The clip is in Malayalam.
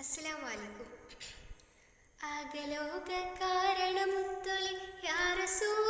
അസ്സലാമു അലൈക്കും. അകലോക കാരണമുത്തൊളി യാ റസൂലേ